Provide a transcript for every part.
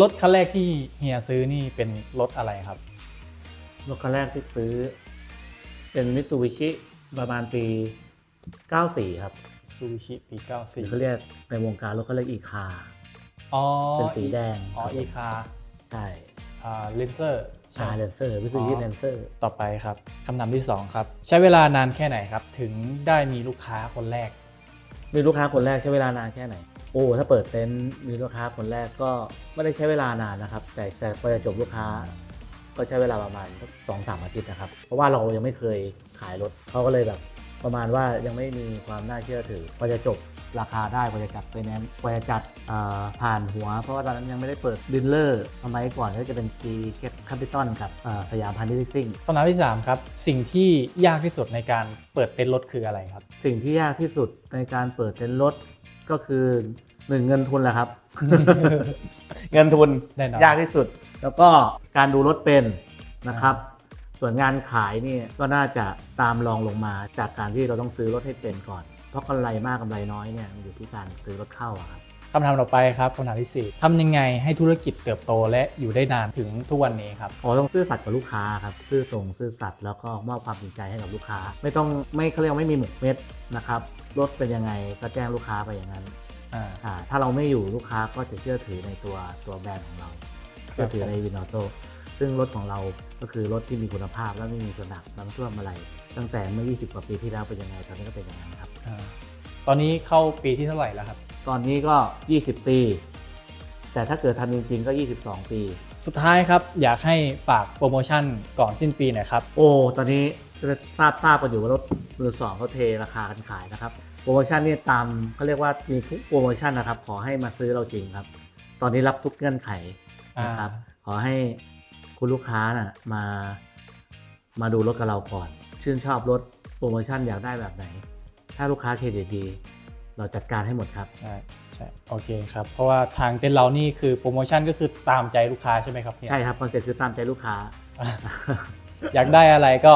รถคันแรกที่เฮียซื้อนี่เป็นรถอะไรครับ รถคันแรกที่ซื้อ เป็นมิตซูบิชิประมาณปี 94 ครับซูบิชิปี หรือเขา94 เรียกในวงการรถเขาเรียกอีคา อ๋อเป็นสีแดง อ๋ออีคาใช่อ่าเลนเซอร์ชาเลนเซอร์มิตซูบิชิเลนเซอร์ ต่อไปครับคำถามที่ 2 ครับ ใช้เวลานานแค่ไหนครับ ถึงได้มีลูกค้าคนแรก มีลูกค้าคนแรกใช้เวลานานแค่ไหน โอ้ถ้าเปิดเต็นท์มีลูกค้าคนแรกก็ไม่ได้ใช้เวลานานนะครับ แต่แต่พอจะจบลูกค้าก็ใช้เวลาประมาณสองสามอาทิตย์นะครับ เพราะว่าเรายังไม่เคยขายรถเขาก็เลยแบบ ประมาณว่ายังไม่มีความน่าเชื่อถือพอจะจบราคาได้พอจะจัดไฟแนนซ์พอจะจัดอ่าผ่านหัว เพราะว่าตอนนั้นยังไม่ได้เปิดดิลเลอร์สมัยก่อนก็จะเป็น G Capital กับอ่าสยามพันธุ์ลิซิ่งคำถามที่ 3 ครับ สิ่งที่ยากที่สุดในการเปิดเต็นท์รถคืออะไรครับ สิ่งที่ยากที่สุดในการเปิดเต็นท์รถ ก็คือหนึ่งเงินทุนแหละครับ เงินทุนแน่นอน ยากที่สุด แล้วก็การดูรถเป็นนะครับ ส่วนงานขายนี่ก็น่าจะตามรองลงมาจากการที่เราต้องซื้อรถให้เป็นก่อน เพราะกำไรมากกำไรน้อยเนี่ยมันอยู่ที่การซื้อรถเข้าอะครับ คำถามต่อไปครับคำถามที่ 4ทำยังไงให้ธุรกิจเติบโตและอยู่ได้นานถึงทุกวันนี้ครับขอต้องซื่อสัตย์กับลูกค้าครับซื่อตรงซื่อสัตย์แล้วก็มอบความจริงใจให้กับลูกค้า ไม่ต้องไม่เขาเรียกว่าไม่มีหมกเม็ดนะครับรถเป็นยังไงก็แจ้งลูกค้าไปอย่างนั้นอ่าอ่าถ้าเราไม่อยู่ลูกค้าก็จะเชื่อถือในตัวตัวแบรนด์ของเรา เชื่อถือในวินอโตซึ่งรถของเราก็คือรถที่มีคุณภาพและไม่มีส่วนหนักน้ำท่วมอะไร ตั้งแต่เมื่อ 20 กว่าปีที่แล้วเป็นยังไงตอนนี้ก็เป็นอย่างนั้นครับอ่าตอนนี้เข้าปีที่เท่าไหร่แล้วครับ ตอนนี้ก็ 20 ปี แต่ถ้าเกิดทำจริงๆ ก็ 22 ปี สุดท้ายครับ อยากให้ฝากโปรโมชั่นก่อนสิ้นปีหน่อยครับ โอ้ ตอนนี้ทราบทราบกันอยู่ว่ารถมือสองเขาเทราคากันขายนะครับ โปรโมชั่นนี่ตามเขาเรียกว่ามีทุกโปรโมชั่นนะครับ ขอให้มาซื้อเราจริงครับ ตอนนี้รับทุกเงื่อนไขนะครับ ขอให้คุณลูกค้าน่ะมามาดูรถกับเราก่อน ชื่นชอบรถโปรโมชั่นอยากได้แบบไหน ถ้าลูกค้าเครดิตดี เราจัดการให้หมดครับใช่ใช่โอเคครับ เพราะว่าทางเต็นท์เรานี่คือโปรโมชั่นก็คือตามใจลูกค้าใช่ไหมครับเนี่ยใช่ครับคอนเซ็ปต์คือตามใจลูกค้าอะอยากได้อะไรก็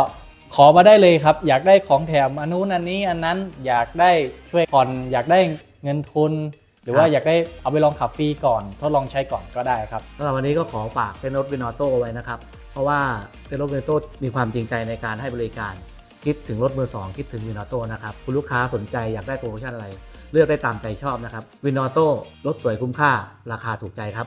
ขอมาได้เลยครับ อยากได้ของแถมอันนู้นอันนี้อันนั้นอยากได้ช่วยผ่อนอยากได้เงินทุน หรือว่าครับอยากได้เอาไปลองขับฟรีก่อน ทดลองใช้ก่อนก็ได้ครับสำหรับวันนี้ก็ขอฝากเต้นรถวินอโต้ไว้นะครับ เพราะว่าเต้นรถวินอโต้มีความจริงใจในการให้บริการ คิดถึงรถมือสองคิดถึงวินอโต้นะครับ คุณลูกค้าสนใจอยากได้โปรโมชั่นอะไร เลือกได้ตามใจชอบนะครับวินอโต้รถสวยคุ้มค่า ราคาถูกใจครับ